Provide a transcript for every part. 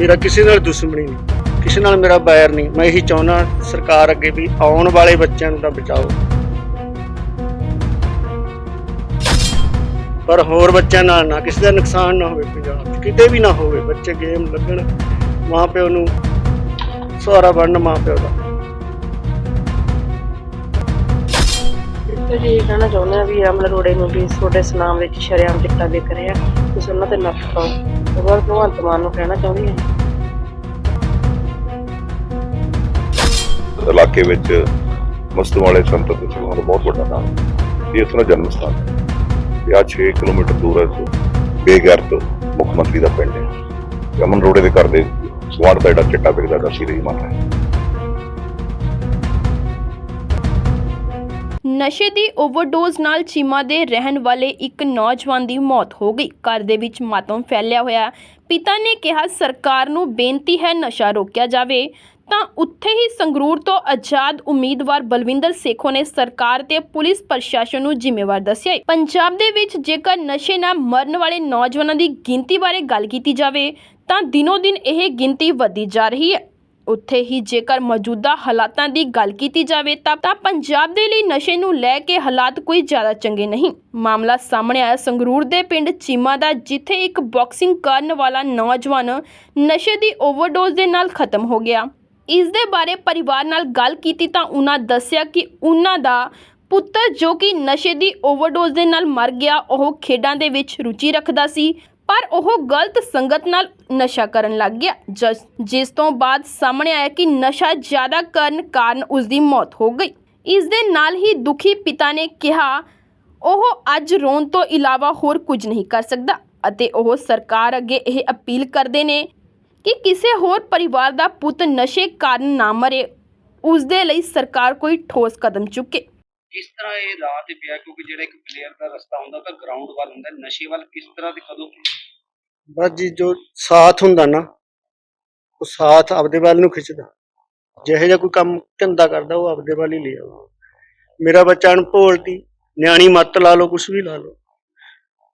ਮੇਰਾ ਕਿਸੇ ਨਾਲ ਦੁਸ਼ਮਣੀ ਨਹੀਂ, ਕਿਸੇ ਨਾਲ ਮੇਰਾ ਬੈਰ ਨਹੀਂ। ਮੈਂ ਇਹੀ ਚਾਹੁੰਦਾ ਸਰਕਾਰ ਅੱਗੇ ਵੀ ਆਉਣ ਵਾਲੇ ਬੱਚਿਆਂ ਨੂੰ ਤਾਂ ਬਚਾਓ। ਪਰ ਹੋਰ ਬੱਚਿਆਂ ਨਾਲ ਨਾ, ਕਿਸੇ ਦਾ ਨੁਕਸਾਨ ਨਾ ਹੋਵੇ ਪੰਜਾਬ 'ਚ, ਕਿਤੇ ਵੀ ਨਾ ਹੋਵੇ, ਬੱਚੇ ਗੇਮ ਲੱਗਣ ਮਾਂ ਪਿਓ ਨੂੰ ਸਹਾਰਾ ਬਣਨ ਮਾਂ ਪਿਓ ਦਾ। ਤੇ ਜੀ ਕਹਿਣਾ ਚਾਹੁੰਦੇ ਆ ਵੀ ਅਮਲ ਰੋੜੇ ਨੂੰ ਵੀ ਤੁਹਾਡੇ ਸਨਾਮ ਵਿੱਚ ਸ਼ਰਿਆਮ ਚਿੱਟਾ ਵਿਕ ਰਿਹਾ, ਤੁਸੀਂ ਉਹਨਾਂ ਤੇ ਨੱਥ ਪਾਓ। ਉਹ ਬਾਅਦ ਭਗਵੰਤ ਮਾਨ ਨੂੰ ਕਹਿਣਾ ਚਾਹੁੰਦੀ ਹਾਂ। ਇਲਾਕੇ ਵਿੱਚ ਮਸਤੂ ਵਾਲੇ ਸੰਤ ਦੇ ਸਮਾਂ ਦਾ ਬਹੁਤ ਵੱਡਾ ਨਾਮ ਹੈ। ਇਹ ਇਥੋਂ ਜਨਮ ਸਥਾਨ ਹੈ। ਇਹ ਆ 6 ਕਿਲੋਮੀਟਰ ਦੂਰ ਹੈ ਤੋਂ। ਮੁੱਖ ਮੰਤਰੀ ਦਾ ਪਿੰਡ ਹੈ। ਅਮਨ ਰੋੜੇ ਦੇ ਘਰ ਦੇ ਸਵਾਰ ਦਾ ਜਿਹੜਾ ਚਿੱਟਾ ਵਿਕਦਾ ਦਾ ਰਹੀ ਮਾਤਾ ਹੈ। ਨਸ਼ੇ ਦੀ ਓਵਰਡੋਜ਼ ਨਾਲ ਚੀਮਾ ਦੇ ਰਹਿਣ ਵਾਲੇ ਇੱਕ ਨੌਜਵਾਨ ਦੀ ਮੌਤ ਹੋ ਗਈ। ਘਰ ਦੇ ਵਿੱਚ ਮਾਤਮ ਫੈਲਿਆ ਹੋਇਆ ਪਿਤਾ ਨੇ ਕਿਹਾ, ਸਰਕਾਰ ਨੂੰ ਬੇਨਤੀ ਹੈ ਨਸ਼ਾ ਰੋਕਿਆ ਜਾਵੇ। ਤਾਂ ਉੱਥੇ ਹੀ ਸੰਗਰੂਰ ਤੋਂ ਆਜ਼ਾਦ ਉਮੀਦਵਾਰ ਬਲਵਿੰਦਰ ਸੇਖੋ ਨੇ ਸਰਕਾਰ ਤੇ ਪੁਲਿਸ ਪ੍ਰਸ਼ਾਸਨ ਨੂੰ ਜ਼ਿੰਮੇਵਾਰ ਦੱਸਿਆ ਹੈ। ਪੰਜਾਬ ਦੇ ਵਿੱਚ ਜੇਕਰ ਨਸ਼ੇ ਨਾਲ ਮਰਨ ਵਾਲੇ ਨੌਜਵਾਨਾਂ ਦੀ ਗਿਣਤੀ ਬਾਰੇ ਗੱਲ ਕੀਤੀ ਜਾਵੇ, ਤਾਂ ਦਿਨੋ ਦਿਨ ਇਹ ਗਿਣਤੀ ਵਧਦੀ ਜਾ ਰਹੀ ਹੈ। ਉੱਥੇ ਹੀ ਜੇਕਰ ਮੌਜੂਦਾ ਹਾਲਾਤਾਂ ਦੀ ਗੱਲ ਕੀਤੀ ਜਾਵੇ, ਤਾਂ ਤਾਂ ਪੰਜਾਬ ਦੇ ਲਈ ਨਸ਼ੇ ਨੂੰ ਲੈ ਕੇ ਹਾਲਾਤ ਕੋਈ ਜ਼ਿਆਦਾ ਚੰਗੇ ਨਹੀਂ। ਮਾਮਲਾ ਸਾਹਮਣੇ ਆਇਆ। ਸੰਗਰੂਰ ਦੇ ਪਿੰਡ ਚੀਮਾ ਦਾ, ਜਿੱਥੇ ਇੱਕ ਬਾਕਸਿੰਗ ਕਰਨ ਵਾਲਾ ਨੌਜਵਾਨ ਨਸ਼ੇ ਦੀ ਓਵਰਡੋਜ਼ ਦੇ ਨਾਲ ਖਤਮ ਹੋ ਗਿਆ। ਇਸ ਦੇ ਬਾਰੇ ਪਰਿਵਾਰ ਨਾਲ ਗੱਲ ਕੀਤੀ ਤਾਂ ਉਹਨਾਂ ਦੱਸਿਆ ਕਿ ਉਨ੍ਹਾਂ ਦਾ ਪੁੱਤਰ ਜੋ ਕਿ ਨਸ਼ੇ ਦੀ ਓਵਰਡੋਜ਼ ਦੇ ਨਾਲ ਮਰ ਗਿਆ, ਉਹ ਖੇਡਾਂ ਦੇ ਵਿੱਚ ਰੁਚੀ ਰੱਖਦਾ ਸੀ, ਪਰ ਉਹ ਗਲਤ ਸੰਗਤ ਨਾਲ ਨਸ਼ਾ ਕਰਨ ਲੱਗ ਗਿਆ। ਜਿਸ- ਜਿਸ ਤੋਂ ਬਾਅਦ ਸਾਹਮਣੇ ਆਇਆ ਕਿ ਨਸ਼ਾ ਜ਼ਿਆਦਾ ਕਰਨ ਕਾਰਨ ਉਸ ਦੀ ਮੌਤ ਹੋ ਗਈ। ਇਸ ਦੇ ਨਾਲ ਹੀ ਦੁਖੀ ਪਿਤਾ ਨੇ ਕਿਹਾ, ਉਹ ਅੱਜ ਰੋਣ ਤੋਂ ਇਲਾਵਾ ਹੋਰ ਕੁਝ ਨਹੀਂ ਕਰ ਸਕਦਾ। ਅਤੇ ਉਹ ਸਰਕਾਰ ਅੱਗੇ ਇਹ ਅਪੀਲ ਕਰਦੇ ਨੇ ਕਿ ਕਿਸੇ ਹੋਰ ਪਰਿਵਾਰ ਦਾ ਪੁੱਤ ਨਸ਼ੇ ਕਾਰਨ ਨਾ ਮਰੇ ਉਸ ਦੇ ਲਈ ਸਰਕਾਰ ਕੋਈ ਠੋਸ ਕਦਮ ਚੁੱਕੇ। ਕਿਸ ਤਰ੍ਹਾਂ ਇਹ ਰਾਹ ਤੇ ਪਿਆ? ਕਿਉਂਕਿ ਜਿਹੜਾ ਇੱਕ ਪਲੇਅਰ ਦਾ ਰਸਤਾ ਹੁੰਦਾ ਤਾਂ ਗਰਾਊਂਡ ਵੱਲ ਹੁੰਦਾ। ਨਸ਼ੇ ਵੱਲ ਕਿਸ ਤਰ੍ਹਾਂ ਤੇ ਕਦੋਂ? ਬਸ ਜੀ ਜੋ ਸਾਥ ਹੁੰਦਾ ਨਾ ਉਹ ਸਾਥ ਆਪਦੇ ਵੱਲ ਨੂੰ ਖਿੱਚਦਾ। ਜਿਹੇ ਜਿਹਾ ਕੋਈ ਕੰਮ ਧੰਦਾ ਕਰਦਾ ਉਹ ਆਪਦੇ ਵੱਲ ਹੀ ਲੈ ਆਉਂਦਾ। ਮੇਰਾ ਬੱਚਾ ਅਣਭੋਲਤੀ ਨਿਆਣੀ ਮੱਤ ਲਾ ਲਓ ਕੁਝ ਵੀ ਲਾ ਲਓ।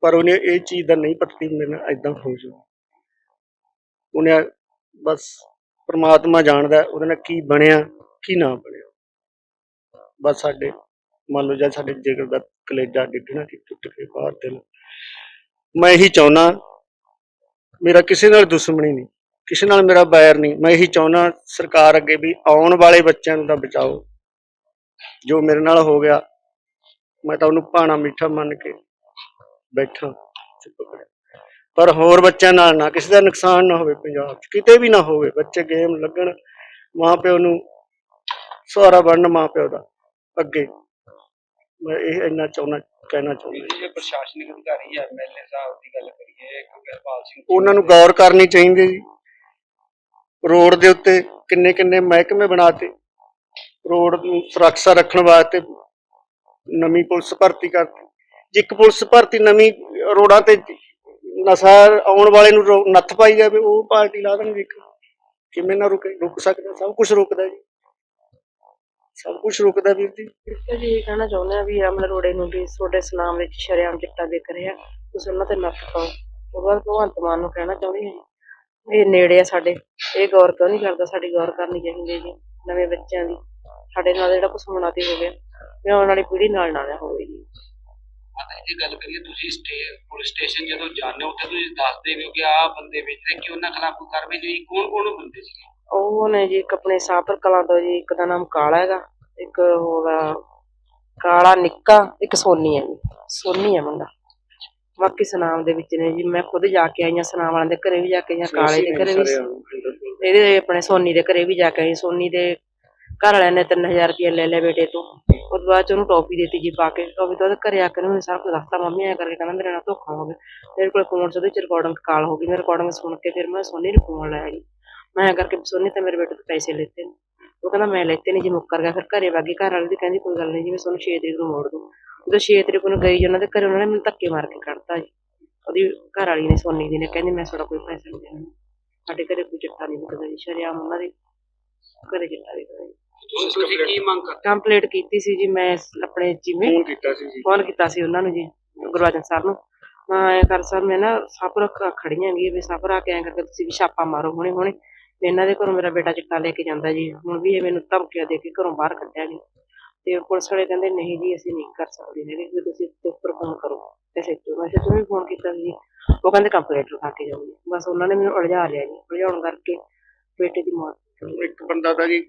ਪਰ ਉਹਨੇ ਇਹ ਚੀਜ਼ ਦਾ ਨਹੀਂ ਪਤਾ ਮੇਰੇ ਨਾਲ ਐਦਾਂ ਹੋ ਜਾਊ। ਉਹਨੇ ਬਸ ਪ੍ਰਮਾਤਮਾ ਜਾਣਦਾ ਉਹਦੇ ਨਾਲ ਕੀ ਬਣਿਆ, ਕੀ ਨਾ ਬਣਿਆ। ਬਸ ਸਾਡੇ, ਮੰਨ ਲਓ ਜਦ ਸਾਡੇ ਜਿਗਰ ਦਾ ਕਲੇਜਾ ਡਿੱਗਣਾ ਕਿ ਟੁੱਟ ਕੇ ਬਾਹਰ ਦਿਲ ਮੈਂ ਇਹੀ ਚਾਹੁੰਦਾ, ਮੇਰਾ ਕਿਸੇ ਨਾਲ ਦੁਸ਼ਮਣੀ ਨਹੀਂ, ਕਿਸੇ ਨਾਲ ਮੇਰਾ ਬੈਰ ਨਹੀਂ। ਮੈਂ ਇਹੀ ਚਾਹੁੰਦਾ, ਸਰਕਾਰ ਅੱਗੇ ਵੀ ਆਉਣ ਵਾਲੇ ਬੱਚਿਆਂ ਨੂੰ ਤਾਂ ਬਚਾਓ। ਜੋ ਮੇਰੇ ਨਾਲ ਹੋ ਗਿਆ, ਮੈਂ ਤਾਂ ਉਹਨੂੰ ਭਾਣਾ ਮਿੱਠਾ ਮੰਨ ਕੇ ਬੈਠਾ ਚੁੱਪ ਕਰਿਆ ਪਰ ਹੋਰ ਬੱਚਿਆਂ ਨਾਲ ਨਾ ਕਿਸੇ ਦਾ ਨੁਕਸਾਨ ਨਾ ਹੋਵੇ ਪੰਜਾਬ 'ਚ ਕਿਤੇ ਵੀ ਨਾ ਹੋਵੇ ਬੱਚੇ ਗੇਮ ਲੱਗਣ ਮਾਂ ਪਿਓ ਨੂੰ ਸਹਾਰਾ ਬਣਨ ਮਾਂ ਪਿਓ ਦਾ ਅੱਗੇ। ਮੈਂ ਇਹ ਇੰਨਾ ਚਾਹੁੰਦਾ ਕਹਿਣਾ ਚਾਹੁੰਦਾ। ਜਿਹੜੇ ਪ੍ਰਸ਼ਾਸਨਿਕ ਅਧਿਕਾਰੀ ਆ ਐਮਐਲਏ ਸਾਹਿਬ ਦੀ ਗੱਲ ਕਰੀਏ ਗੁਰਪਾਲ ਸਿੰਘ ਉਹਨਾਂ ਨੂੰ ਗੌਰ ਕਰਨੀ ਚਾਹੀਦੀ ਜੀ। ਰੋਡ ਦੇ ਉੱਤੇ ਕਿੰਨੇ ਕਿੰਨੇ ਮਹਿਕਮੇ ਬਣਾਤੇ। ਰੋਡ ਨੂੰ ਸੁਰੱਖਿਆ ਰੱਖਣ ਵਾਸਤੇ ਨਵੀਂ ਪੁਲਿਸ ਭਰਤੀ ਕਰਤੀ। ਜੇ ਇੱਕ ਪੁਲਿਸ ਭਰਤੀ ਨਵੀਂ ਰੋਡਾਂ ਤੇ ਨਸ਼ਾ ਆਉਣ ਵਾਲੇ ਨੂੰ ਨੱਥ ਪਾਈ ਜਾਵੇ, ਉਹ ਪਾਰਟੀ ਲਾ ਦੇਣਗੇ ਇੱਕ। ਕਿਵੇਂ ਨਾ ਰੁਕੇ, ਰੁਕ ਸਕਦਾ, ਸਭ ਕੁਝ ਰੁਕਦਾ ਜੀ। ਸਭ ਕੁਝ ਰੁਕਦਾ ਵੀਰ ਜੀ। ਜੀ ਇਹ ਕਹਿਣਾ ਚਾਹੁੰਦੇ ਆ ਵੀ ਅਮਲ ਰੋੜੇ ਨੂੰ ਵੀ ਤੁਹਾਡੇ ਸਨਾਮ ਵਿੱਚ ਸ਼ਰਿਆਮ ਚਿੱਟਾ ਵਿਕ ਰਿਹਾ। ਤੁਸੀਂ ਉਹਨਾਂ ਤੇ ਨੱਥ ਪਾਓ। ਉਹ ਭਗਵੰਤ ਮਾਨ ਨੂੰ ਕਹਿਣਾ ਚਾਹੁੰਦੇ ਹਾਂ ਇਹ ਨੇੜੇ ਆ ਸਾਡੇ। ਇਹ ਗੌਰ ਕਿਉਂ ਨਹੀਂ ਕਰਦਾ ਸਾਡੀ ਗੌਰ ਕਰਨੀ ਚਾਹੀਦੀ ਹੈ ਜੀ, ਨਵੇਂ ਬੱਚਿਆਂ ਦੀ। ਸਾਡੇ ਨਾਲ ਜਿਹੜਾ ਕੁਛ ਹੋਣਾ ਤੇ ਹੋ ਗਿਆ ਵੀ ਆਉਣ ਵਾਲੀ ਪੀੜ੍ਹੀ ਨਾਲ ਨਾ ਨਾ ਹੋਵੇ ਜੀ। ਜੀ ਗੱਲ ਕਰੀਏ ਤੁਸੀਂ ਸਟੇ ਪੁਲਿਸ ਸਟੇਸ਼ਨ ਜਦੋਂ ਜਾਂਦੇ ਹੋ ਉੱਥੇ ਤੁਸੀਂ ਦੱਸਦੇ ਵੀ ਹੋ ਕਿ ਆਹ ਬੰਦੇ ਵੇਚ ਰਹੇ ਕਿ ਉਹਨਾਂ ਖਿਲਾਫ ਕੋਈ ਕਾਰਵਾਈ ਨਹੀਂ ਕੌਣ ਕੌਣ ਬੰਦੇ ਸੀ ਉਹ ਨੇ ਜੀ ਇੱਕ ਆਪਣੇ ਸਾਪਰ ਕਲਾਂ ਤੋਂ ਜੀ ਇੱਕ ਦਾ ਨਾਮ ਕਾਲਾ ਹੈਗਾ ਇੱਕ ਹੋਗਾ ਕਾਲਾ ਨਿੱਕਾ ਇੱਕ ਸੋਨੀ ਹੈ ਜੀ। ਸੋਨੀ ਹੈ ਮੁੰਡਾ। ਬਾਕੀ ਸਨਾਮ ਦੇ ਵਿੱਚ ਨੇ ਜੀ ਮੈਂ ਖੁਦ ਜਾ ਕੇ ਆਈ ਸਨਾਮ ਵਾਲਿਆਂ ਦੇ ਘਰੇ ਵੀ ਜਾ ਕੇ ਆਈ ਕਾਲੇ ਦੇ ਘਰੇ ਵੀ ਇਹਦੇ ਆਪਣੇ ਸੋਨੀ ਦੇ ਘਰੇ ਵੀ ਜਾ ਕੇ ਆਈ ਸੋਨੀ ਦੇ ਘਰ ਵਾਲਿਆਂ ਨੇ 3000 ਰੁਪਏ ਲੈ ਲਿਆ ਬੇਟੇ ਤੋਂ। ਉਸ ਬਾਅਦ ਚ ਉਹਨੂੰ ਟੋਪੀ ਦਿੱਤੀ ਜੀ ਪਾ ਕੇ। ਟੋਪੀ ਤੋਂ ਉਹਦੇ ਘਰੇ ਆ ਕੇ ਉਹਨੇ ਸਾਰਾ ਕੁਝ ਦੱਸਤਾ, ਮੰਮੀ, ਐ ਕਰਕੇ ਕਹਿੰਦਾ, ਮੇਰੇ ਨਾਲ ਧੋਖਾ ਹੋ ਗਿਆ। ਮੇਰੇ ਕੋਲ ਫੋਨ ਚ ਉਹਦੇ ਚ ਰਿਕਾਰਡਿੰਗ ਕਾਲ ਹੋ ਗਈ। ਮੈਂ ਰਿਕਾਰਡਿੰਗ ਸੁਣ ਕੇ ਫਿਰ ਮੈਂ ਸੋਨੀ ਨੂੰ ਫੋਨ ਲਾਇਆ ਜੀ। ਮੈਂ ਐਂ ਕਰਕੇ, ਸੋਨੀ, ਤੇ ਮੇਰੇ ਬੇਟੇ ਤੋਂ ਪੈਸੇ ਲੈਤੇ ਨੇ। ਉਹ ਕਹਿੰਦਾ, ਮੈਂ ਲੈਤੇ ਨਹੀਂ ਜੀ ਮੁੱਕਰ ਗਿਆ। ਫਿਰ ਘਰੇ ਵਾਗੀ ਘਰ ਵਾਲੇ ਦੀ ਕਹਿੰਦੀ, ਕੋਈ ਗੱਲ ਨਹੀਂ ਜੀ, ਮੈਂ ਤੁਹਾਨੂੰ 6 ਤਰੀਕ ਨੂੰ ਮੋੜ ਦੂੰ। ਜਦੋਂ 6 ਤਰੀਕ ਨੂੰ ਗਈ ਜੀ, ਉਹਨਾਂ ਦੇ ਘਰੇ ਉਹਨਾਂ ਨੇ ਮੈਨੂੰ ਧੱਕੇ ਮਾਰ ਕੇ ਕੱਢਤਾ ਜੀ। ਉਹਦੀ ਘਰ ਵਾਲੀ ਨੇ, ਸੋਨੀ ਦੀ ਨੇ ਕਹਿੰਦੀ, ਮੈਂ ਤੁਹਾਡਾ ਕੋਈ ਪੈਸਾ ਨਹੀਂ ਦੇਣਾ। ਸਾਡੇ ਘਰੇ ਕੋਈ ਚਿੱਟਾ ਨਹੀਂ ਵਿਕਦਾ ਜੀ, ਸ਼ਰਿਆਮ ਉਹਨਾਂ ਦੇ ਘਰੇ ਚਿੱਟਾ ਵਿਕਦਾ ਜੀ ਤੁਸੀਂ ਕੀ ਮੰਗ ਕਰਦੇ? ਕੰਪਲੀਟ ਕੀਤੀ ਸੀ ਜੀ ਮੈਂ ਆਪਣੇ ਜਿਵੇਂ ਫੋਨ ਕੀਤਾ ਸੀ ਜੀ। ਫੋਨ ਕੀਤਾ ਸੀ ਉਹਨਾਂ ਨੂੰ ਜੀ ਗੁਰਵਾਜਨ ਸਰ ਨੂੰ। ਮੈਂ ਐ ਕਰ ਸਰ ਮੈਂ ਨਾ ਸਾਪਰ ਖੜੀਆਂ ਵੀ ਵੀ ਸਾਪਰ ਆ ਕੇ ਐਂ ਕਰਕੇ ਤੁਸੀਂ ਵੀ ਛਾਪਾ ਮਾਰੋ ਹੁਣੇ ਹੁਣੇ। ਇਹਨਾਂ ਦੇ ਘਰੋਂ ਮੇਰਾ ਬੇਟਾ ਚਿੱਟਾ ਲੈ ਕੇ ਜਾਂਦਾ ਜੀ। ਹੁਣ ਵੀ ਇਹ ਮੈਨੂੰ ਧਮਕੀਆਂ ਦੇ ਕੇ ਘਰੋਂ ਬਾਹਰ ਕੱਢਿਆ ਜੀ। ਤੇ ਪੁਲਿਸ ਵਾਲੇ ਕਹਿੰਦੇ ਨਹੀਂ ਜੀ ਅਸੀਂ ਨਹੀਂ ਕਰ ਸਕਦੇ ਹੈਗੇ ਵੀ ਤੁਸੀਂ ਉੱਪਰ ਫੋਨ ਕਰੋ ਤੇ ਮੈਂ ਤੂੰ ਵੀ ਫੋਨ ਕੀਤਾ ਸੀ ਜੀ। ਉਹ ਕਹਿੰਦੇ ਕੰਪਲੇਂਟ ਲਿਖਾ ਕੇ ਜਾਓ ਬਸ ਉਹਨਾਂ ਨੇ ਮੈਨੂੰ ਉਲਝਾ ਲਿਆ ਜੀ ਉਲਝਾਉਣ ਕਰਕੇ ਬੇਟੇ ਦੀ ਮੌਤ ਗਈ। ਇੱਕ ਬੰਦਾ ਤਾਂ ਜੀ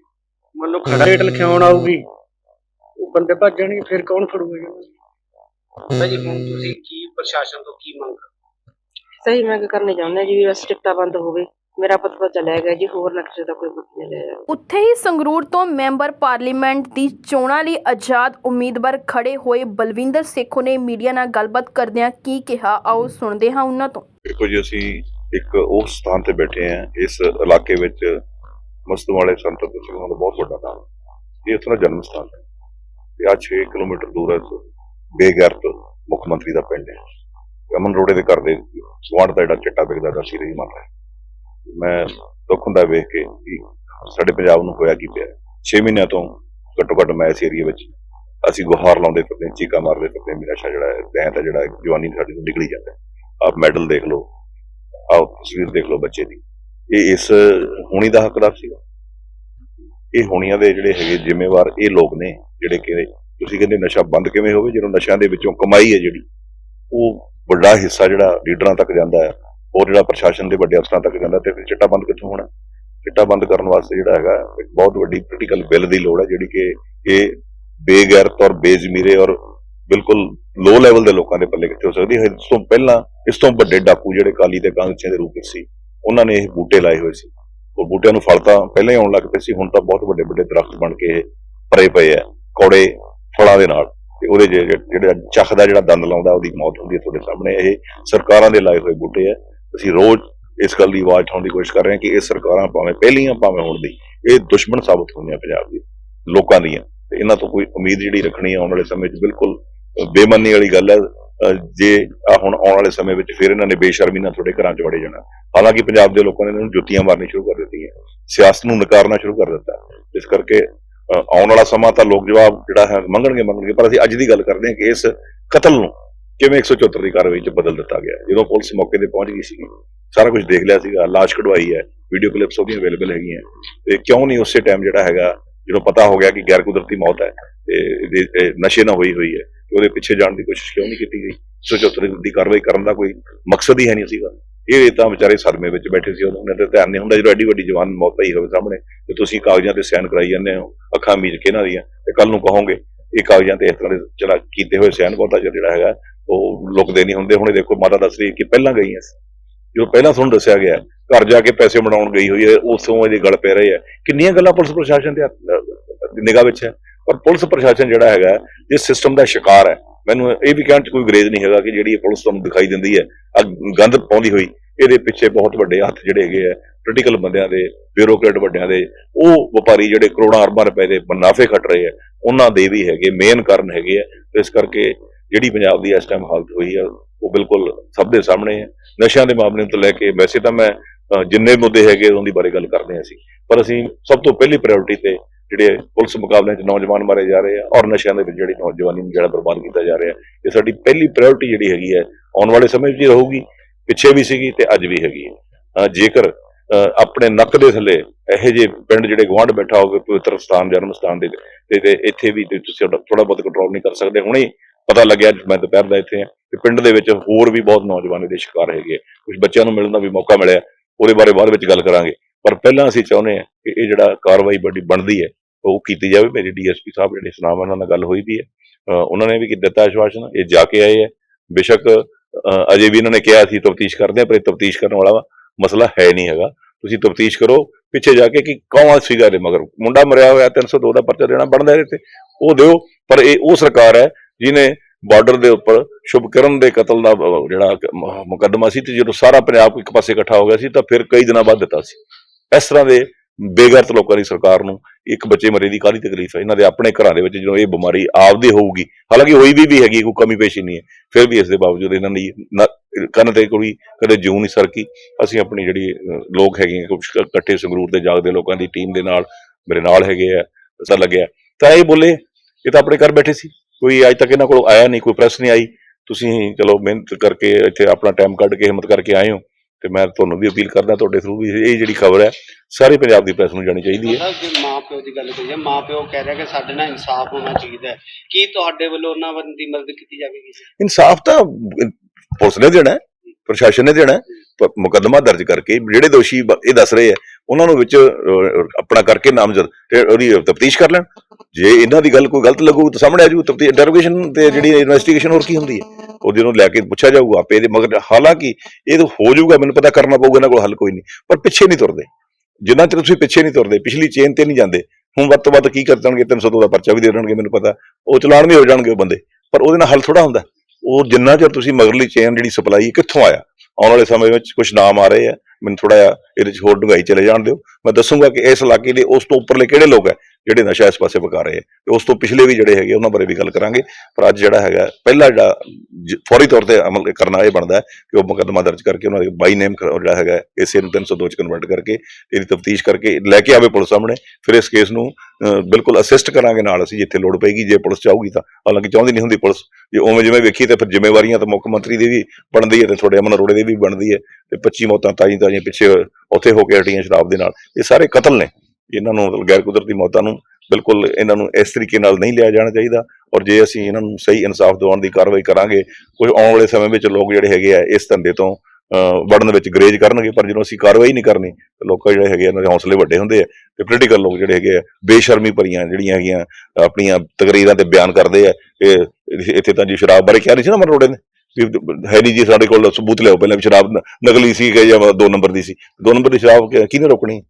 ਮੰਨ ਖੜਾ ਰੇਟ ਲਿਖਾਉਣ ਆਊਗੀ। ਉਹ ਬੰਦੇ ਭੱਜ ਜਾਣਗੇ ਫਿਰ ਕੌਣ ਫੜੂਗਾ ਜੀ? ਭਾਜੀ ਹੁਣ ਤੁਸੀਂ ਕੀ ਪ੍ਰਸ਼ਾਸਨ ਤੋਂ ਕੀ ਮੰਗ? ਸਹੀ ਮੈਂ ਕੀ ਕਰਨੇ ਚਾਹੁੰਦਾ ਜੀ ਵੀ ਬਸ ਚਿੱਟਾ ਬੰਦ ਹੋਵੇ। ਮੇਰਾ ਪੁੱਤ ਤਾਂ ਚਲਿਆ ਗਿਆ ਜੀ ਹੋਰ ਨਕਸ਼ੇ ਦਾ ਕੋਈ ਪੁੱਤ ਨਹੀਂ ਲਿਆ ਉੱਥੇ ਹੀ ਸੰਗਰੂਰ ਤੋਂ ਮੈਂਬਰ ਪਾਰਲੀਮੈਂਟ ਦੀ ਚੋਣਾਂ ਲਈ ਆਜ਼ਾਦ ਉਮੀਦਵਾਰ ਖੜੇ ਹੋਏ ਬਲਵਿੰਦਰ ਸੇਖੋ ਨੇ ਮੀਡੀਆ ਨਾਲ ਗੱਲਬਾਤ ਕਰਦਿਆਂ ਕੀ ਕਿਹਾ ਆਓ ਸੁਣਦੇ ਹਾਂ ਉਹਨਾਂ ਤੋਂ। ਦੇਖੋ ਜੀ ਅਸੀਂ ਇੱਕ ਉਸ ਸਥਾਨ ਤੇ ਬੈਠੇ ਹਾਂ ਇਸ ਇਲਾਕੇ ਵਿੱਚ ਮਸਤ ਵਾਲੇ ਸੰਤ ਤੇ ਸਿੰਘਾਂ ਦਾ ਬਹੁਤ ਵੱਡਾ ਨਾਮ ਹੈ। ਇਹ ਉੱਥੋਂ ਦਾ ਜਨਮ ਸਥਾਨ ਹੈ। ਤੇ ਆ 6 ਕਿਲੋਮੀਟਰ ਦੂਰ ਹੈ ਬੇਗਰਤ ਮੁੱਖ ਮੰਤਰੀ ਦਾ ਪਿੰਡ ਹੈ। ਅਮਨ ਰੋੜੇ ਦੇ ਘਰ ਦੇ ਸਵਾੜ ਦਾ ਜਿਹੜਾ ਚਿੱਟਾ ਵਿਕਦਾ ਦਾ ਸੀ ਰਹੀ ਮੰਨ ਰਿਹਾ ਮੈਂ ਦੁੱਖ ਹੁੰਦਾ ਵੇਖ ਕੇ ਕਿ ਸਾਡੇ ਪੰਜਾਬ ਨੂੰ ਹੋਇਆ ਕੀ ਪਿਆ। 6 ਮਹੀਨਿਆਂ ਤੋਂ ਘੱਟੋ ਘੱਟ ਮੈਂ ਇਸ ਏਰੀਆ ਵਿੱਚ ਅਸੀਂ ਗੁਹਾਰ ਲਾਉਂਦੇ ਫਿਰਦੇ ਹਾਂ, ਚੀਕਾਂ ਮਾਰਦੇ ਫਿਰਦੇ ਹਾਂ, ਮੇਰਾ ਸ਼ਾ ਜਿਹੜਾ ਹੈ ਦੈਂ ਜਿਹੜਾ ਜਵਾਨੀ ਸਾਡੀ ਤੋਂ ਨਿਕਲੀ ਜਾਂਦਾ ਆਪ ਮੈਡਲ ਦੇਖ ਲਓ ਆਪ ਤਸਵੀਰ ਦੇਖ ਲਓ ਬੱਚੇ ਦੀ। ਇਹ ਇਸ ਹੋਣੀ ਦਾ ਹੱਕਦਾਰ ਸੀਗਾ। ਇਹ ਹੋਣੀਆਂ ਦੇ ਜਿਹੜੇ ਹੈਗੇ ਜ਼ਿੰਮੇਵਾਰ ਇਹ ਲੋਕ ਨੇ, ਜਿਹੜੇ ਕਿ ਤੁਸੀਂ ਕਹਿੰਦੇ ਨਸ਼ਾ ਬੰਦ ਕਿਵੇਂ ਹੋਵੇ, ਜਦੋਂ ਨਸ਼ਿਆਂ ਦੇ ਵਿੱਚੋਂ ਕਮਾਈ ਹੈ ਜਿਹੜੀ, ਉਹ ਵੱਡਾ ਹਿੱਸਾ ਜਿਹੜਾ ਲੀਡਰਾਂ ਤੱਕ ਜਾਂਦਾ ਹੈ, ਹੋਰ ਜਿਹੜਾ ਪ੍ਰਸ਼ਾਸਨ ਦੇ ਵੱਡੇ ਅਫਸਰਾਂ ਤੱਕ ਜਾਂਦਾ, ਤੇ ਫਿਰ ਚਿੱਟਾ ਬੰਦ ਕਿੱਥੋਂ ਹੋਣਾ? ਚਿੱਟਾ ਬੰਦ ਕਰਨ ਵਾਸਤੇ ਜਿਹੜਾ ਹੈਗਾ, ਇੱਕ ਬਹੁਤ ਵੱਡੀ ਪੋਲੀਟੀਕਲ ਬਿੱਲ ਦੀ ਲੋੜ ਹੈ, ਜਿਹੜੀ ਕਿ ਇਹ ਬੇਗੈਰਤ ਔਰ ਬੇਜ਼ਮੀਰੇ ਔਰ ਬਿਲਕੁਲ ਲੋ ਲੈਵਲ ਦੇ ਲੋਕਾਂ ਦੇ ਪੱਲੇ ਕਿੱਥੇ ਹੋ ਸਕਦੀ ਹੈ। ਇਸ ਤੋਂ ਪਹਿਲਾਂ, ਇਸ ਤੋਂ ਵੱਡੇ ਡਾਕੂ ਜਿਹੜੇ ਕਾਲੀ ਤੇ ਕਾਂਗਰਸੀਆਂ ਦੇ ਰੂਪ ਵਿੱਚ ਸੀ ਉਹਨਾਂ ਨੇ ਇਹ ਬੂਟੇ ਲਾਏ ਹੋਏ ਸੀ। ਉਹ ਬੂਟਿਆਂ ਨੂੰ ਫਲ ਤਾਂ ਪਹਿਲਾਂ ਹੀ ਆਉਣ ਲੱਗ ਪਏ ਸੀ, ਹੁਣ ਤਾਂ ਬਹੁਤ ਵੱਡੇ ਵੱਡੇ ਦਰਖਤ ਬਣ ਕੇ ਇਹ ਭਰੇ ਪਏ ਆ, ਕੌੜੇ ਫਲਾਂ ਦੇ ਨਾਲ। ਤੇ ਉਹਦੇ ਜਿਹੜਾ ਚੱਖ ਦਾ ਜਿਹੜਾ ਦੰਦ ਲਾਉਂਦਾ, ਉਹਦੀ ਮੌਤ ਹੁੰਦੀ ਹੈ ਤੁਹਾਡੇ ਸਾਹਮਣੇ। ਇਹ ਸਰਕਾਰਾਂ ਦੇ ਲਾਏ ਹੋਏ ਬੂਟੇ ਆ। ਅਸੀਂ ਰੋਜ਼ ਇਸ ਗੱਲ ਦੀ ਆਵਾਜ਼ ਉਠਾਉਣ ਦੀ ਕੋਸ਼ਿਸ਼ ਕਰ ਰਹੇ ਹਾਂ ਕਿ ਇਹ ਸਰਕਾਰਾਂ ਭਾਵੇਂ ਪਹਿਲੀਆਂ, ਭਾਵੇਂ ਹੁਣ ਦੀ, ਇਹ ਦੁਸ਼ਮਣ ਸਾਬਤ ਹੋਈਆਂ ਪੰਜਾਬ ਦੀ, ਲੋਕਾਂ ਦੀਆਂ। ਤੇ ਇਹਨਾਂ ਤੋਂ ਕੋਈ ਉਮੀਦ ਜਿਹੜੀ ਰੱਖਣੀ ਆਉਣ ਵਾਲੇ ਸਮੇਂ 'ਚ ਬਿਲਕੁਲ ਬੇਮਾਨੀ ਵਾਲੀ ਗੱਲ ਹੈ। ਜੇ ਆ ਹੁਣ ਆਉਣ ਵਾਲੇ ਸਮੇਂ ਵਿੱਚ ਫਿਰ ਇਹਨਾਂ ਨੇ ਬੇਸ਼ਰਮੀ ਨਾਲ ਤੁਹਾਡੇ ਘਰਾਂ 'ਚ ਵੜੇ ਜਾਣਾ। ਹਾਲਾਂਕਿ ਪੰਜਾਬ ਦੇ ਲੋਕਾਂ ਨੇ ਇਹਨਾਂ ਨੂੰ ਜੁੱਤੀਆਂ ਮਾਰਨੀ ਸ਼ੁਰੂ ਕਰ ਦਿੱਤੀਆਂ ਸਿਆਸਤ ਨੂੰ ਨਕਾਰਨਾ ਸ਼ੁਰੂ ਕਰ ਦਿੱਤਾ। ਇਸ ਕਰਕੇ ਆਉਣ ਵਾਲਾ ਸਮਾਂ ਤਾਂ ਲੋਕ ਜਵਾਬ ਜਿਹੜਾ ਹੈ ਮੰਗਣਗੇ ਮੰਗਣਗੇ, ਪਰ ਅਸੀਂ ਅੱਜ ਦੀ ਗੱਲ ਕਰਦੇ ਹਾਂ ਕਿ ਇਸ ਕਤਲ ਨੂੰ ਕਿਵੇਂ 174 ਦੀ ਕਾਰਵਾਈ 'ਚ ਬਦਲ ਦਿੱਤਾ ਗਿਆ। ਜਦੋਂ ਪੁਲਿਸ ਮੌਕੇ ਤੇ ਪਹੁੰਚ ਗਈ ਸੀ ਸਾਰਾ ਕੁਝ ਦੇਖ ਲਿਆ ਸੀਗਾ, ਲਾਸ਼ ਕਢਵਾਈ ਹੈ, ਵੀਡੀਓ ਕਲਿੱਪਸ ਉਹਦੀਆਂ ਅਵੇਲੇਬਲ ਹੈਗੀਆਂ। ਤੇ ਕਿਉਂ ਨਹੀਂ ਉਸੇ ਟਾਈਮ ਜਿਹੜਾ ਹੈਗਾ, ਜਦੋਂ ਪਤਾ ਹੋ ਗਿਆ ਕਿ ਗੈਰ ਕੁਦਰਤੀ ਮੌਤ ਹੈ, ਤੇ ਨਸ਼ੇ ਨਾਲ ਹੋਈ ਹੋਈ ਹੈ ਤੇ ਉਹਦੇ ਪਿੱਛੇ ਜਾਣ ਦੀ ਕੋਸ਼ਿਸ਼ ਕਿਉਂ ਨਹੀਂ ਕੀਤੀ ਗਈ? 174 ਦੀ ਕਾਰਵਾਈ ਕਰਨ ਦਾ ਕੋਈ ਮਕਸਦ ਹੀ ਹੈ ਨਹੀਂ ਸੀਗਾ। ਇਹ ਤਾਂ ਵਿਚਾਰੇ ਸਦਮੇ ਵਿੱਚ ਬੈਠੇ ਸੀ, ਉਹਨਾਂ ਤੇ ਧਿਆਨ ਨਹੀਂ ਹੁੰਦਾ। ਜਦੋਂ ਐਡੀ ਵੱਡੀ ਜਵਾਨ ਮੌਤ ਪਈ ਹੋਵੇ ਸਾਹਮਣੇ, ਤੇ ਤੁਸੀਂ ਕਾਗਜ਼ਾਂ ਤੇ ਸਾਈਨ ਕਰਾਈ ਜਾਂਦੇ ਹੋ, ਅੱਖਾਂ ਮੀਚ ਕੇ ਇਹਨਾਂ ਦੀਆਂ, ਤੇ ਕੱਲ ਨੂੰ ਕਹੋਗੇ, ਇਹ ਕਾਗਜ਼ਾਂ ਤੇ ਇਸ ਤਰ੍ਹਾਂ ਦੇ ਚਲਾ ਕੀਤੇ ਹੋਏ ਸਾਈਨ ਬਹੁਤਾ ਚਿਰ ਜਿਹੜਾ ਹੈਗਾ, ਉਹ ਲੁਕਦੇ ਨਹੀਂ ਹੁੰਦੇ। ਹੁਣ ਇਹ ਦੇਖੋ, ਮਾਤਾ ਦੱਸ ਰਹੀ ਹੈ ਕਿ ਪਹਿਲਾਂ ਗਈਆਂ ਸੀ। ਜਦੋਂ ਪਹਿਲਾਂ ਤੁਹਾਨੂੰ ਦੱਸਿਆ ਗਿਆ, ਘਰ ਜਾ ਕੇ ਪੈਸੇ ਬਣਾਉਣ ਗਈ ਹੋਈ ਹੈ, ਉਸੋਂ ਇਹਦੇ ਗਲ ਪੈ ਰਹੇ ਆ ਕਿੰਨੀਆਂ ਗੱਲਾਂ ਪੁਲਿਸ ਪ੍ਰਸ਼ਾਸਨ ਦੇ ਨਿਗਾਹ ਵਿੱਚ ਹੈ? ਪਰ ਪੁਲਿਸ ਪ੍ਰਸ਼ਾਸਨ ਜਿਹੜਾ ਹੈਗਾ, ਇਸ ਸਿਸਟਮ ਦਾ ਸ਼ਿਕਾਰ ਹੈ। ਮੈਨੂੰ ਇਹ ਵੀ ਕਹਿਣ ਚ ਕੋਈ ਗਰੇਜ਼ ਨਹੀਂ ਹੈਗਾ ਕਿ ਜਿਹੜੀ ਇਹ ਪੁਲਿਸ ਤੁਹਾਨੂੰ ਦਿਖਾਈ ਦਿੰਦੀ ਹੈ ਆ ਗੰਦ ਪਾਉਂਦੀ ਹੋਈ, ਇਹਦੇ ਪਿੱਛੇ ਬਹੁਤ ਵੱਡੇ ਹੱਥ ਜਿਹੜੇ ਹੈਗੇ ਆ ਪੋਲੀਟੀਕਲ ਬੰਦਿਆਂ ਦੇ ਬਿਊਰੋਕਰੇਟ ਵੱਡਿਆਂ ਦੇ, ਉਹ ਵਪਾਰੀ ਜਿਹੜੇ ਕਰੋੜਾਂ ਅਰਬਾਂ ਰੁਪਏ ਦੇ ਮੁਨਾਫੇ ਖੱਟ ਰਹੇ ਆ, ਉਹਨਾਂ ਦੇ ਵੀ ਹੈਗੇ ਮੇਨ ਕਾਰਨ ਹੈਗੇ ਆ। ਇਸ ਕਰਕੇ ਜਿਹੜੀ ਪੰਜਾਬ ਦੀ ਇਸ ਟਾਈਮ ਹਾਲਤ ਹੋਈ ਆ, ਉਹ ਬਿਲਕੁਲ ਸਭ ਦੇ ਸਾਹਮਣੇ ਹੈ ਨਸ਼ਿਆਂ ਦੇ ਮਾਮਲੇ ਤੋਂ ਲੈ ਕੇ ਵੈਸੇ ਤਾਂ ਮੈਂ ਜਿੰਨੇ ਮੁੱਦੇ ਹੈਗੇ, ਉਹਦੀ ਬਾਰੇ ਗੱਲ ਕਰਦੇ ਹਾਂ ਅਸੀਂ। ਪਰ ਅਸੀਂ ਸਭ ਤੋਂ ਪਹਿਲੀ ਪ੍ਰਾਇੋਰਟੀ ਤੇ ਜਿਹੜੇ ਪੁਲਿਸ ਮੁਕਾਬਲਿਆਂ 'ਚ ਨੌਜਵਾਨ ਮਾਰੇ ਜਾ ਰਹੇ ਆ ਔਰ ਨਸ਼ਿਆਂ ਦੇ ਵਿੱਚ ਜਿਹੜੀ ਨੌਜਵਾਨੀ ਨੂੰ ਜਿਹੜਾ ਬਰਬਾਦ ਕੀਤਾ ਜਾ ਰਿਹਾ, ਇਹ ਸਾਡੀ ਪਹਿਲੀ ਪ੍ਰਾਇੋਰਟੀ ਜਿਹੜੀ ਹੈਗੀ ਹੈ, ਆਉਣ ਵਾਲੇ ਸਮੇਂ 'ਚ ਵੀ ਰਹੂਗੀ, ਪਿੱਛੇ ਵੀ ਸੀਗੀ ਤੇ ਅੱਜ ਵੀ ਹੈਗੀ ਹੈ। ਜੇਕਰ ਆਪਣੇ ਨੱਕ ਦੇ ਥੱਲੇ ਇਹੋ ਜਿਹੇ ਪਿੰਡ ਜਿਹੜੇ ਗੁਆਂਢ ਬੈਠਾ ਹੋਵੇ, ਪਵਿੱਤਰ ਸਥਾਨ, ਜਨਮ ਸਥਾਨ ਦੇ ਤੇ ਇੱਥੇ ਵੀ ਤੁਸੀਂ ਥੋੜਾ ਬਹੁਤ ਕੰਟਰੋਲ ਨਹੀਂ ਕਰ ਸਕਦੇ। ਹੁਣੇ ਪਤਾ ਲੱਗਿਆ, ਮੈਂ ਦੁਪਹਿਰ ਦਾ ਇੱਥੇ ਆ ਕਿ ਪਿੰਡ ਦੇ ਵਿੱਚ ਹੋਰ ਵੀ ਬਹੁਤ ਨੌਜਵਾਨ ਦੇ ਸ਼ਿਕਾਰ ਹੈਗੇ ਆ। ਕੁਝ ਬੱਚਿਆਂ ਨੂੰ ਮਿਲਣ ਦਾ ਵੀ ਮੌਕਾ ਮਿਲਿਆ, ਉਹਦੇ ਬਾਰੇ ਬਾਅਦ ਵਿੱਚ ਗੱਲ ਕਰਾਂਗੇ। ਪਰ ਪਹਿਲਾਂ ਅਸੀਂ ਚਾਹੁੰਦੇ ਹਾਂ ਕਿ ਇਹ ਜਿਹੜਾ ਕਾਰਵਾਈ ਵੱਡੀ ਬਣਦੀ ਹੈ, ਉਹ ਕੀਤੀ ਜਾਵੇ। ਮੇਰੀ ਡੀਐਸਪੀ ਸਾਹਿਬ ਜਿਹੜੇ ਸੁਨਾਮ ਉਹਨਾਂ ਨਾਲ ਗੱਲ ਹੋਈ ਵੀ ਹੈ। ਉਹਨਾਂ ਨੇ ਵੀ ਕੀ ਦਿੱਤਾ ਆਸ਼ਵਾਸਨ, ਇਹ ਜਾ ਕੇ ਆਏ ਹੈ। ਬੇਸ਼ੱਕ ਅਜੇ ਵੀ ਇਹਨਾਂ ਨੇ ਕਿਹਾ ਸੀ ਤਫਤੀਸ਼ ਕਰਦੇ ਹਾਂ, ਪਰ ਇਹ ਤਫਤੀਸ਼ ਕਰਨ ਵਾਲਾ ਮਸਲਾ ਹੈ ਨਹੀਂ ਹੈਗਾ। ਤੁਸੀਂ ਤਫਤੀਸ਼ ਕਰੋ, ਪਿੱਛੇ ਜਾ ਕੇ ਕਿ ਕੌਣ ਸੀਗਾ ਦੇ ਮਗਰ? ਮੁੰਡਾ ਮਰਿਆ ਹੋਇਆ 302 ਦਾ ਪਰਚਾ ਦੇਣਾ ਬਣਦਾ ਇਹਦੇ ਤੇ। ਉਹ ਦਿਓ, ਪਰ ਇਹ ਉਹ ਸਰਕਾਰ ਹੈ ਜਿਨੇ ਬਾਰਡਰ ਦੇ ਉੱਪਰ ਸ਼ੁਭਕਰਨ ਦੇ ਕਤਲ ਦਾ ਜਿਹੜਾ ਮੁਕੱਦਮਾ ਸੀ ਤੇ ਜਦੋਂ ਸਾਰਾ ਪੰਜਾਬ ਇੱਕ ਪਾਸੇ ਇਕੱਠਾ ਹੋ ਗਿਆ ਸੀ, ਤਾਂ ਫਿਰ ਕਈ ਦਿਨਾਂ ਬਾਅਦ ਦਿੱਤਾ ਸੀ। ਇਸ ਤਰ੍ਹਾਂ ਦੇ ਬੇਗਰਤ ਲੋਕਾਂ ਦੀ ਸਰਕਾਰ ਨੂੰ ਇੱਕ ਬੱਚੇ ਮਰੇ ਦੀ ਕਾਹਲੀ ਤਕਲੀਫ ਹੈ? ਇਹਨਾਂ ਦੇ ਆਪਣੇ ਘਰਾਂ ਦੇ ਵਿੱਚ ਜਦੋਂ ਇਹ ਬਿਮਾਰੀ ਆਪਦੀ ਹੋਊਗੀ ਹਾਲਾਂਕਿ ਹੋਈ ਵੀ ਵੀ ਹੈਗੀ ਕੋਈ ਕਮੀ ਪੇਸ਼ੀ ਨਹੀਂ ਹੈ ਫਿਰ ਵੀ ਇਸ ਦੇ ਬਾਵਜੂਦ ਇਹਨਾਂ ਦੀ ਨਾ- ਕੰਨ ਤੇ ਕੋਈ ਕਦੇ ਜੂੰ ਨਹੀਂ ਸਰਕੀ। ਅਸੀਂ ਆਪਣੀ ਜਿਹੜੀ ਲੋਕ ਹੈਗੇ ਆ, ਕੁਛ ਇਕੱਠੇ ਸੰਗਰੂਰ ਦੇ ਜਾਗਦੇ ਲੋਕਾਂ ਦੀ ਟੀਮ ਦੇ ਨਾਲ ਮੇਰੇ ਨਾਲ ਹੈਗੇ ਆ ਪਤਾ ਲੱਗਿਆ। ਤਾਂ ਇਹ ਬੋਲੇ ਇਹ ਤਾਂ ਆਪਣੇ ਘਰ ਬੈਠੇ ਸੀ। ਕੋਈ ਅੱਜ ਤੱਕ ਇਹਨਾਂ ਕੋਲ ਆਇਆ ਨਹੀਂ ਕੋਈ ਪ੍ਰੈਸ ਨਹੀਂ ਆਈ। ਤੁਸੀਂ ਚਲੋ ਮਿਹਨਤ ਕਰਕੇ ਇੱਥੇ ਆਪਣਾ ਟਾਈਮ ਕੱਢ ਕੇ ਹਿੰਮਤ ਕਰਕੇ ਆਏ ਹੋ। ਤੇ ਮੈਂ ਤੁਹਾਨੂੰ ਵੀ ਅਪੀਲ ਕਰਦਾ ਤੁਹਾਡੇ ਥਰੂ ਵੀ ਇਹ ਜਿਹੜੀ ਖਬਰ ਹੈ ਸਾਰੇ ਪੰਜਾਬ ਦੀ ਪ੍ਰੈਸ ਨੂੰ ਜਾਣੀ ਚਾਹੀਦੀ ਹੈ। ਸਾਹਿਬ ਜੇ ਮਾਂ ਪਿਓ ਦੀ ਗੱਲ ਕਰੀਏ ਮਾਂ ਪਿਓ ਕਹਿ ਰਿਹਾ ਕਿ ਸਾਡੇ ਨਾਲ ਇਨਸਾਫ ਹੋਣਾ ਚਾਹੀਦਾ ਕੀ ਤੁਹਾਡੇ ਵੱਲੋਂ ਉਹਨਾਂ ਵੱਲ ਦੀ ਮਦਦ ਕੀਤੀ ਜਾਵੇਗੀ? ਇਨਸਾਫ ਤਾਂ ਪੁਲਿਸ ਨੇ ਦੇਣਾ ਹੈ, ਪ੍ਰਸ਼ਾਸਨ ਨੇ ਦੇਣਾ ਮੁਕੱਦਮਾ ਦਰਜ ਕਰਕੇ ਜਿਹੜੇ ਦੋਸ਼ੀ ਇਹ ਦੱਸ ਰਹੇ ਆ ਉਹਨਾਂ ਨੂੰ ਵਿੱਚ ਆਪਣਾ ਕਰਕੇ ਨਾਮਜ਼ਦ ਤੇ ਉਹਦੀ ਤਫਤੀਸ਼ ਕਰ ਲੈਣ। ਜੇ ਇਹਨਾਂ ਦੀ ਗੱਲ ਕੋਈ ਗਲਤ ਲੱਗੂ ਤਾਂ ਸਾਹਮਣੇ ਆ ਜੂ ਤਫਤੀਸ਼ ਇੰਟਰੋਗੇਸ਼ਨ ਤੇ ਜਿਹੜੀ ਇਨਵੈਸਟੀਗੇਸ਼ਨ ਹੋਰ ਕੀ ਹੁੰਦੀ ਹੈ। ਉਹ ਜਿਹਨੂੰ ਲੈ ਕੇ ਪੁੱਛਿਆ ਜਾਊਗਾ ਆਪੇ ਇਹਦੇ ਮਗਰ, ਹਾਲਾਂਕਿ ਇਹ ਤਾਂ ਹੋ ਜਾਊਗਾ, ਮੈਨੂੰ ਪਤਾ ਕਰਨਾ ਪਊਗਾ, ਇਹਨਾਂ ਕੋਲ ਹੱਲ ਕੋਈ ਨਹੀਂ। ਪਰ ਪਿੱਛੇ ਨਹੀਂ ਤੁਰਦੇ। ਜਿੰਨਾ ਚਿਰ ਤੁਸੀਂ ਪਿੱਛੇ ਨਹੀਂ ਤੁਰਦੇ, ਪਿਛਲੀ ਚੇਨ ਤੇ ਨਹੀਂ ਜਾਂਦੇ, ਹੁਣ ਵੱਧ ਤੋਂ ਵੱਧ ਕੀ ਕਰ ਦੇਣਗੇ 302 ਦਾ ਪਰਚਾ ਵੀ ਦੇ ਦੇਣਗੇ ਮੈਨੂੰ ਪਤਾ। ਉਹ ਚਲਾਨ ਵੀ ਹੋ ਜਾਣਗੇ ਉਹ ਬੰਦੇ, ਪਰ ਉਹਦੇ ਨਾਲ ਹੱਲ ਥੋੜਾ ਹੁੰਦਾ। ਉਹ ਜਿੰਨਾ ਚਿਰ ਤੁਸੀਂ ਮਗਰਲੀ ਚੇਨ ਜਿਹੜੀ ਸਪਲਾਈ ਕਿੱਥੋਂ ਆਇਆ? ਆਉਣ ਵਾਲੇ ਸਮੇਂ ਵਿੱਚ ਕੁਝ ਨਾਮ ਆ ਰਹੇ ਆ। ਮੈਨੂੰ ਥੋੜਾ ਜਿਹਾ ਇਹਦੇ ਚ ਹੋਰ ਡੂੰਘਾਈ ਚਲੇ ਜਾਣ ਦਿਓ। ਮੈਂ ਦੱਸੂਗਾ ਕਿ ਇਸ ਇਲਾਕੇ ਦੇ ਉਸ ਤੋਂ ਉੱਪਰਲੇ ਕਿਹੜੇ ਲੋਕ ਹੈ ਜਿਹੜੇ ਨਸ਼ਾ ਇਸ ਪਾਸੇ ਵਿਕਾ ਰਹੇ ਹੈ ਤੇ ਉਸ ਤੋਂ ਪਿਛਲੇ ਵੀ ਜਿਹੜੇ ਹੈਗੇ ਉਹਨਾਂ ਬਾਰੇ ਵੀ ਗੱਲ ਕਰਾਂਗੇ। ਪਰ ਅੱਜ ਜਿਹੜਾ ਹੈਗਾ, ਪਹਿਲਾ ਜਿਹੜਾ ਜ- ਫੌਰੀ ਤੌਰ ਤੇ ਅਮਲ ਕਰਨਾ ਇਹ ਬਣਦਾ ਹੈ ਕਿ ਉਹ ਮੁਕੱਦਮਾ ਦਰਜ ਕਰਕੇ ਉਹਨਾਂ ਦੇ ਬਾਈ ਨੇਮ ਜਿਹੜਾ ਹੈਗਾ ਇਸੇ ਨੂੰ 302 ਚ ਕਨਵਰਟ ਕਰਕੇ ਇਹਦੀ ਤਫਤੀਸ਼ ਕਰਕੇ ਲੈ ਕੇ ਆਵੇ ਪੁਲਿਸ ਸਾਹਮਣੇ। ਫਿਰ ਇਸ ਕੇਸ ਨੂੰ ਬਿਲਕੁਲ ਅਸਿਸਟ ਕਰਾਂਗੇ ਨਾਲ ਅਸੀਂ, ਜਿੱਥੇ ਲੋੜ ਪਏਗੀ, ਜੇ ਪੁਲਿਸ ਚਾਹੂਗੀ ਤਾਂ। ਹਾਲਾਂਕਿ ਚਾਹੁੰਦੀ ਨਹੀਂ ਹੁੰਦੀ ਪੁਲਿਸ ਜੇ ਉਵੇਂ ਜਿਵੇਂ ਵੇਖੀ ਤੇ ਫਿਰ ਜ਼ਿੰਮੇਵਾਰੀਆਂ ਤਾਂ ਮੁੱਖ ਮੰਤਰੀ ਦੀ ਵੀ ਬਣਦੀ ਹੈ ਤੇ ਤੁਹਾਡੇ ਅਮਨ ਅਰੋੜੇ ਦੀ ਵੀ ਬਣਦੀ ਹੈ ਤੇ 25 ਮੌਤਾਂ ਤਾਈਂ ਤਾਈਂ ਪਿੱਛੇ ਉੱਥੇ ਹੋ ਕੇ ਹਟੀਆਂ ਸ਼ਰਾਬ ਦੇ ਨਾਲ। ਇਹ ਸਾਰੇ ਕਤਲ ਨੇ। ਇਹਨਾਂ ਨੂੰ ਮਤਲਬ ਗੈਰ ਕੁਦਰਤੀ ਮੌਤਾਂ ਨੂੰ ਬਿਲਕੁਲ ਇਹਨਾਂ ਨੂੰ ਇਸ ਤਰੀਕੇ ਨਾਲ ਨਹੀਂ ਲਿਆ ਜਾਣਾ ਚਾਹੀਦਾ ਔਰ ਜੇ ਅਸੀਂ ਇਹਨਾਂ ਨੂੰ ਸਹੀ ਇਨਸਾਫ ਦਿਵਾਉਣ ਦੀ ਕਾਰਵਾਈ ਕਰਾਂਗੇ, ਕੋਈ ਆਉਣ ਵਾਲੇ ਸਮੇਂ ਵਿੱਚ ਲੋਕ ਜਿਹੜੇ ਹੈਗੇ ਆ ਇਸ ਧੰਦੇ ਤੋਂ ਵੜਨ ਵਿੱਚ ਗਰੇਜ ਕਰਨਗੇ, ਪਰ ਜਦੋਂ ਅਸੀਂ ਕਾਰਵਾਈ ਨਹੀਂ ਕਰਨੀ, ਤੇ ਲੋਕਾਂ ਜਿਹੜੇ ਹੈਗੇ ਇਹਨਾਂ ਦੇ ਹੌਸਲੇ ਵੱਡੇ ਹੁੰਦੇ ਆ ਤੇ ਪੋਲੀਟੀਕਲ ਲੋਕ ਜਿਹੜੇ ਹੈਗੇ ਆ ਬੇਸ਼ਰਮੀ ਭਰੀਆਂ ਜਿਹੜੀਆਂ ਹੈਗੀਆਂ, ਆਪਣੀਆਂ ਤਕਰੀਰਾਂ ਤੇ ਬਿਆਨ ਕਰਦੇ ਆ ਕਿ ਇੱਥੇ ਤਾਂ ਜੀ ਸ਼ਰਾਬ ਬਾਰੇ ਕਿਹਾ ਨਹੀਂ ਸੀ ਨਾ ਮਰੋੜੇ ਨੇ ਹੈ ਨਹੀਂ ਜੀ, ਸਾਡੇ ਕੋਲ ਸਬੂਤ ਲਿਆਓ, ਪਹਿਲਾਂ ਵੀ ਸ਼ਰਾਬ ਨਕਲੀ ਸੀ ਕਿ ਜਾਂ ਦੋ ਨੰਬਰ ਦੀ ਸੀ। ਦੋ ਨੰਬਰ ਦੀ ਸ਼ਰਾਬ ਕਿਹਨੇ ਰੋਕਣੀ?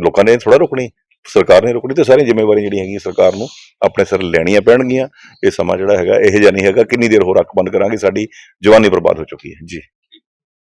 ਲੋਕਾਂ ਨੇ ਥੋੜਾ ਰੋਕਣੀ। ਸਰਕਾਰ ਨੇ ਰੋਕਣੀ ਤੇ ਸਾਰੀਆਂ ਜ਼ਿੰਮੇਵਾਰੀਆਂ ਜਿਹੜੀਆਂ ਹੈਗੀਆਂ ਸਰਕਾਰ ਨੂੰ ਆਪਣੇ ਸਿਰ ਲੈਣੀਆਂ ਪੈਣਗੀਆਂ। ਇਹ ਸਮਾਂ ਜਿਹੜਾ ਹੈਗਾ, ਇਹ ਜਿਹਾ ਨਹੀਂ ਹੈਗਾ। ਕਿੰਨੀ ਦੇਰ ਹੋਰ ਅੱਖ ਬੰਦ ਕਰਾਂਗੇ, ਸਾਡੀ ਜਵਾਨੀ ਬਰਬਾਦ ਹੋ ਚੁੱਕੀ ਹੈ। ਜੀ।